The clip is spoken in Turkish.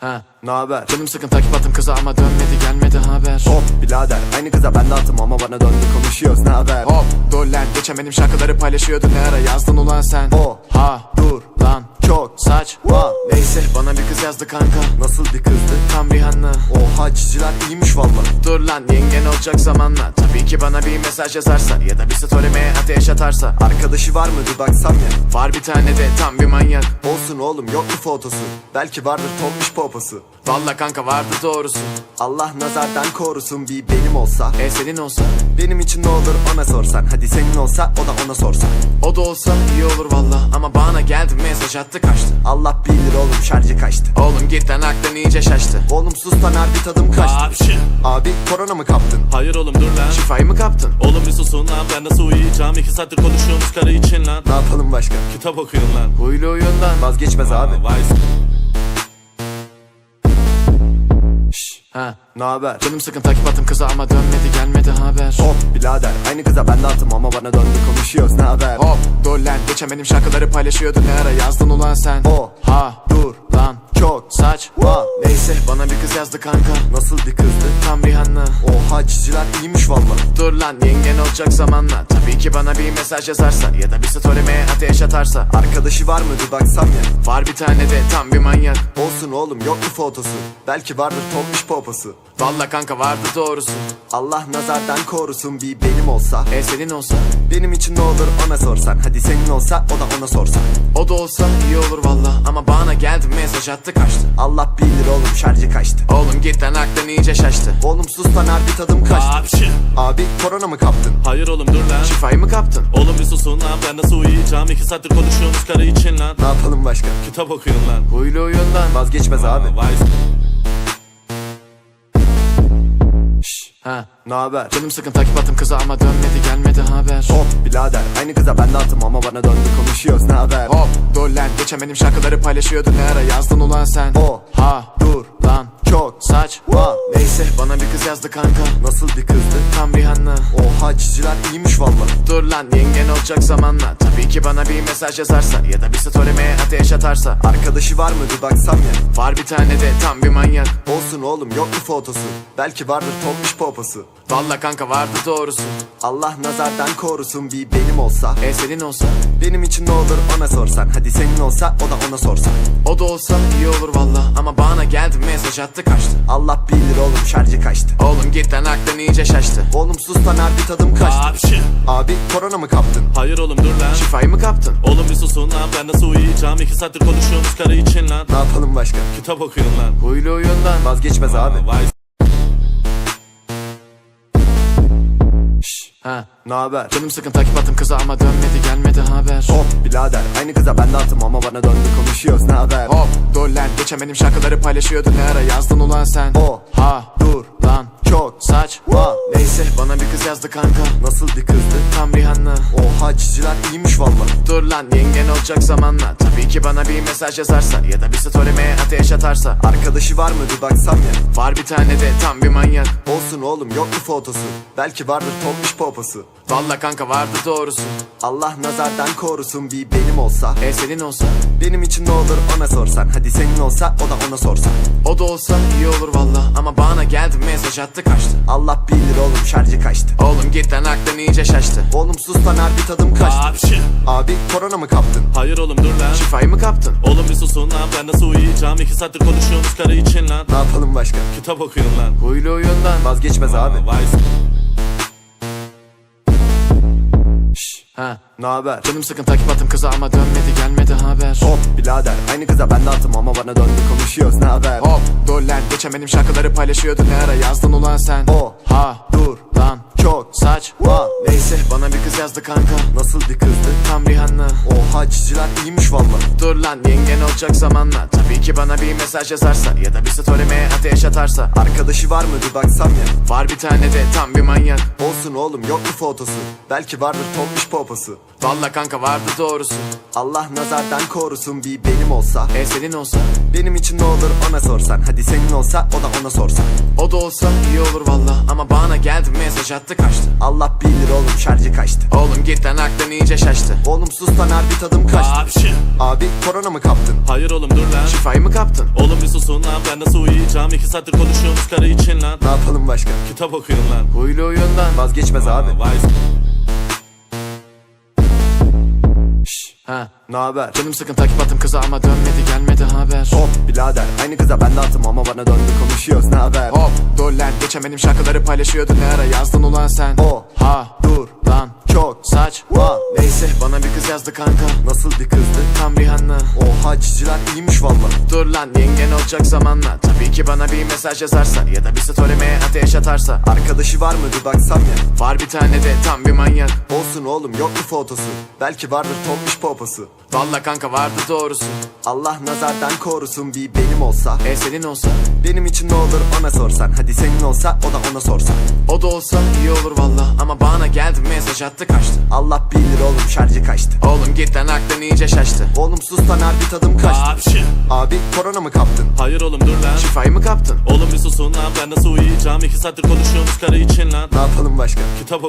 Ha. Naber? Canım sıkın takip attım kıza ama dönmedi gelmedi haber Hop birader aynı kıza ben de attım ama bana döndü konuşuyoruz ne haber? Hop dur lan geçemedim şarkıları paylaşıyordun ne ara yazdın ulan sen O Ha dur lan çok saç Va. Neyse bana bir kız yazdı kanka. Nasıl bir kızdı? Tam Rihanna. Oha çizgiler iyiymiş valla Dur lan yengen olacak zamanla. Tabii ki bana bir mesaj yazarsa Ya da bir story'me ateş atarsa. Arkadaşı var mı? Bir baksam ya. Var bir tane de tam bir manyak. Olsun oğlum yok mu fotosu? Belki vardır tombiş poposu. Valla kanka vardı doğrusu. Allah nazardan korusun bir benim olsa. E senin olsa? Benim için ne olur ona sorsan. Hadi senin olsa o da ona sorsa. O da olsa iyi olur valla Ama bana geldi mesaj attı kaçtı Allah bilir oğlum şarjı kaçtı. Oğlum git lan aklın iyice şaştı. Oğlum sus lan harbi tadım kaçtı. Abişi Abi korona mı kaptın? Hayır oğlum dur lan. Şifayı mı kaptın? Oğlum bir susun lan ben nasıl uyuyacağım? İki saattir konuşuyorsunuz karı için lan. Ne yapalım başka? Kitap okuyun lan. Huylu oyundan Vazgeçmez abi. Vay Ha. Ne haber? Canım sıkın takip attım kıza ama dönmedi gelmedi haber. Hop birader aynı kıza ben de attım ama bana döndü konuşuyoruz ne haber? Hop dur lan geçemedim şarkıları paylaşıyordun ne ara yazdın ulan sen? O Ha dur lan çok saç Va. Neyse bana bir kız yazdı kanka. Nasıl bir kızdı? Tam Rihanna Oha çizgiler iyiymiş valla. Dur lan yengen olacak zamanla. Tabii ki bana bir mesaj yazarsa Ya da bir story'me ateş atarsa. Arkadaşı var mı? Bir baksam ya. Var bir tane de tam bir manyak. Olsun oğlum yok mu fotosu. Belki vardır tombiş poposu Valla kanka vardı doğrusu. Allah nazardan korusun bir benim olsa. E senin olsa? Benim için ne olur ona sorsan. Hadi senin olsa o da ona sorsa O da olsa iyi olur valla Ama bana geldi mesaj attı kaçtı. Allah bilir oğlum şarjı kaçtı. Oğlum git lan aklın iyice şaştı. Oğlum sus lan harbi tadım kaçtı. Abişi Abi korona mı kaptın? Hayır oğlum dur lan. Şifayı mı kaptın? Oğlum bir susun lan ben nasıl uyuyacağım? İki saattir konuşuyorsunuz karı için lan. Ne yapalım başka? Kitap okuyun lan. Huylu oyundan Vazgeçmez abi. Aa, Vay Ha. Ne haber? Canım sıkın takip attım kıza ama dönmedi gelmedi haber Hop birader aynı kıza ben de attım ama bana döndü konuşuyoruz ne haber? Hop dur lan geçemedim şarkıları paylaşıyordun ne ara yazdın ulan sen O Ha yazdı kanka. Nasıl bir kızdı? Tam Rihanna. Oha çizgiler iyiymiş valla. Dur lan yengen olacak zamanla. Tabii ki bana bir mesaj yazarsa Ya da bir story'me ateş atarsa. Arkadaşı var mı? Bir baksam ya. Var bir tane de tam bir manyak. Olsun oğlum yok mu fotosu. Belki vardır tombiş poposu. Valla kanka vardı doğrusu. Allah nazardan korusun bir benim olsa. E senin olsa. Benim için ne olur ona sorsan. Hadi senin olsa o da ona sorsa O da olsa iyi olur valla. Ama bana geldi mesaj attı kaçtı. Allah bilir oğlum şarjı kaçtı Oğlum git lan aklın iyice şaştı. Oğlum sus lan harbi tadım kaçtı. Abişi Abi korona mı kaptın? Hayır oğlum dur lan. Şifayı mı kaptın? Oğlum bir susun lan ben nasıl uyuyacağım? İki saattir konuşuyorsunuz karı için lan. Ne yapalım başka? Kitap okuyun lan. Huylu oyundan Vazgeçmez abi. Aa, Vay Ha. Ne haber? Canım sıkın takip attım kıza ama dönmedi gelmedi haber. Hop birader aynı kıza ben de attım ama bana döndü konuşuyoruz ne haber? Hop dur lan geçemedim şarkıları paylaşıyordun ne ara yazdın ulan sen? O Ha dur. lan çok saç Va. Neyse bana bir kız yazdı kanka. Nasıl bir kızdı? Tam Rihanna. Oha çizgiler iyiymiş valla. Dur lan yengen olacak zamanla. Tabii ki bana bir mesaj yazarsa Ya da bir story'me ateş atarsa. Arkadaşı var mı? Bir baksam ya. Var bir tane de tam bir manyak. Olsun oğlum yok mu fotosu. Belki vardır tombiş poposu. Valla kanka vardı doğrusu. Allah nazardan korusun bir benim olsa. E senin olsa? Benim için ne olur ona sorsan. Hadi senin olsa o da ona sorsa O da olsa iyi olur valla. Ama bana geldi mesaj attı kaçtı Allah bilir oğlum şarjı kaçtı. Oğlum git lan aklın iyice şaştı. Oğlum sus lan harbi tadım kaçtı. Abişi Abi korona mı kaptın? Hayır oğlum dur lan. Şifayı mı kaptın? Oğlum bir susun lan ben nasıl uyuyacağım? İki saattir konuşuyorsunuz karı için lan. Ne yapalım başka? Kitap okuyun lan. Huylu oyundan Vazgeçmez abi. Aa, Vay Ha. Ne haber? Canım sıkın takip attım kıza ama dönmedi gelmedi haber. Hop birader. Aynı kıza ben de attım ama bana döndü konuşuyoruz. Ne haber? Hop dur lan geçemedim şarkıları paylaşıyordun ne ara yazdın ulan sen? O Ha. dur saç Va. Neyse bana bir kız yazdı kanka. Nasıl bir kızdı? Tam Rihanna. Oha çizgiler iyiymiş valla Dur lan yengen olacak zamanla. Tabii ki bana bir mesaj yazarsa Ya da bir story'me ateş atarsa. Arkadaşı var mı? Bir baksam ya. Var bir tane de tam bir manyak. Olsun oğlum yok mu fotosu. Belki vardır tombiş poposu. Valla kanka vardı doğrusu. Allah nazardan korusun bir benim olsa. E senin olsa? Benim için ne olur ona sorsan. Hadi senin olsa o da ona sorsa O da olsa iyi olur valla. Ama bana geldi mesaj attı kaçtı. Allah bilir oğlum şarjı kaçtı. Oğlum git lan aklın iyice şaştı. Oğlum sus lan harbi tadım kaçtı. Abi Abi korona mı kaptın? Hayır oğlum dur lan. Şifayı mı kaptın? Oğlum bir susun lan ben nasıl uyuyacağım? İki saattir konuşuyorsunuz karı için lan. Ne yapalım başka? Kitap okuyun lan. Huylu oyundan Vazgeçmez abi. Vay Ha Ne haber? Canım sıkın takip attım kıza ama dönmedi gelmedi haber Hop birader aynı kıza ben de attım ama bana döndü konuşuyoruz ne haber? Hop lan geçen benim şarkıları paylaşıyordu ne ara yazdın ulan sen O. Ha Dur lan çok saç Va. Neyse bana bir kız yazdı kanka. Nasıl bir kızdı? Tam Rihanna Oha ciciler iyiymiş valla Dur lan yengen olacak zamanla. Tabii ki bana bir mesaj yazarsa Ya da bir story'me ateş atarsa. Arkadaşı var mı? Bir baksam ya. Var bir tane de tam bir manyak. Olsun oğlum yok mu fotosu. Belki vardır tombiş poposu. Valla kanka vardı doğrusu. Allah nazardan korusun bir benim olsa E senin olsa? Benim için ne olur ona sorsan. Hadi senin olsa o da ona sorsan. O da olsa iyi olur valla Ama bana geldi mesaj attı kaçtı. Allah bilir oğlum şarjı kaçtı. Oğlum git lan aklın iyice şaştı. Oğlum sus lan harbi tadım kaçtı. Abi Abi korona mı kaptın? Hayır oğlum dur lan. Şifayı mı kaptın? Oğlum bir susun lan ben nasıl uyuyacağım? İki saattir konuşuyorsunuz karı için lan. Ne yapalım başka? Kitap